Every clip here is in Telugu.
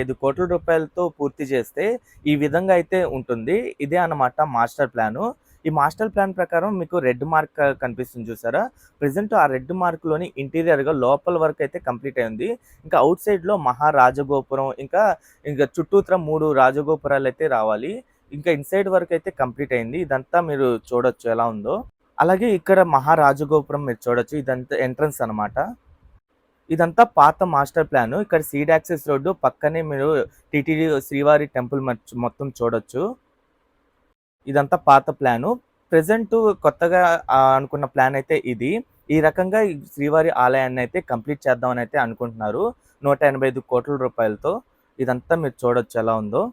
ఐదు కోట్ల రూపాయలతో పూర్తి చేస్తే ఈ విధంగా అయితే ఉంటుంది. ఇదే అన్నమాట మాస్టర్ ప్లాను. ఈ మాస్టర్ ప్లాన్ ప్రకారం మీకు రెడ్ మార్క్ కనిపిస్తుంది చూసారా? ప్రజెంట్ ఆ రెడ్ మార్క్లోని ఇంటీరియర్గా లోపల వరకు అయితే కంప్లీట్ అయింది ఇంకా అవుట్ సైడ్లో మహా రాజగోపురం ఇంకా ఇంకా చుట్టూత్ర మూడు రాజగోపురాలు అయితే రావాలి. ఇంకా ఇన్సైడ్ వరకు అయితే కంప్లీట్ అయింది. ఇదంతా మీరు చూడొచ్చు ఎలా ఉందో. అలాగే ఇక్కడ మహా రాజగోపురం మీరు చూడొచ్చు. ఇదంతా ఎంట్రన్స్ అన్నమాట. ఇదంతా పాత మాస్టర్ ప్లాన్. ఇక్కడ సీడ్ యాక్సెస్ రోడ్డు పక్కనే మీరు టిటిడి శ్రీవారి టెంపుల్ మచ్- మొత్తం చూడొచ్చు. ఇదంతా పాత ప్లాను. ప్రజెంట్ కొత్తగా అనుకున్న ప్లాన్ అయితే ఇది. ఈ రకంగా శ్రీవారి ఆలయాన్ని అయితే కంప్లీట్ చేద్దామని అయితే అనుకుంటున్నారు. నూట ఎనభై ఐదు కోట్ల రూపాయలతో ఇదంతా మీరు చూడొచ్చు ఎలా ఉందో.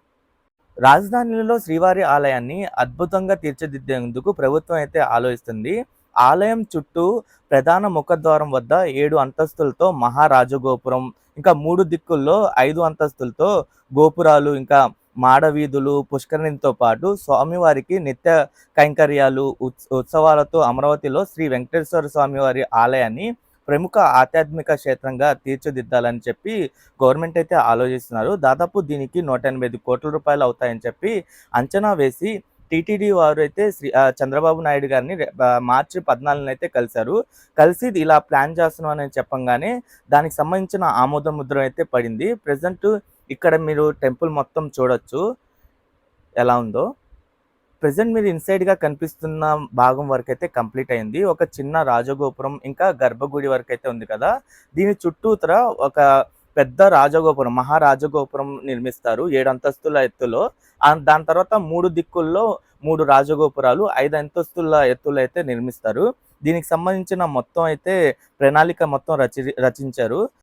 రాజధానిలో శ్రీవారి ఆలయాన్ని అద్భుతంగా తీర్చిదిద్దేందుకు ప్రభుత్వం అయితే ఆలోచిస్తుంది. ఆలయం చుట్టూ ప్రధాన ముఖద్వారం వద్ద ఏడు అంతస్తులతో మహారాజగోపురం ఇంకా మూడు దిక్కుల్లో ఐదు అంతస్తులతో గోపురాలు ఇంకా మాడవీధులు పుష్కరిణితో పాటు స్వామివారికి నిత్య కైంకర్యాలు ఉత్సవాలతో అమరావతిలో శ్రీ వెంకటేశ్వర స్వామివారి ఆలయాన్ని ప్రముఖ ఆధ్యాత్మిక క్షేత్రంగా తీర్చిదిద్దాలని చెప్పి గవర్నమెంట్ అయితే ఆలోచిస్తున్నారు. దాదాపు దీనికి నూట ఎనభై ఐదు కోట్ల రూపాయలు అవుతాయని చెప్పి అంచనా వేసి టీటీడీ వారు అయితే శ్రీ చంద్రబాబు నాయుడు గారిని మార్చి పద్నాలుగున అయితే కలిశారు. కలిసి ఇది ఇలా ప్లాన్ చేస్తున్నాం అని చెప్పంగానే దానికి సంబంధించిన ఆమోద ముద్ర అయితే పడింది. ప్రజెంట్ ఇక్కడ మీరు టెంపుల్ మొత్తం చూడొచ్చు. ఎలా ఉందో. ప్రజెంట్ మీరు ఇన్సైడ్గా కనిపిస్తున్న భాగం వరకు అయితే కంప్లీట్ అయింది. ఒక చిన్న రాజగోపురం ఇంకా గర్భగుడి వరకు అయితే ఉంది కదా. దీని చుట్టూతర ఒక పెద్ద రాజగోపురం మహారాజగోపురం నిర్మిస్తారు. ఏడు అంతస్తుల ఎత్తులో. దాని తర్వాత మూడు దిక్కుల్లో మూడు రాజగోపురాలు ఐదు అంతస్తుల ఎత్తులో అయితే నిర్మిస్తారు. దీనికి సంబంధించిన మొత్తం అయితే ప్రణాళిక మొత్తం రచి రచించారు.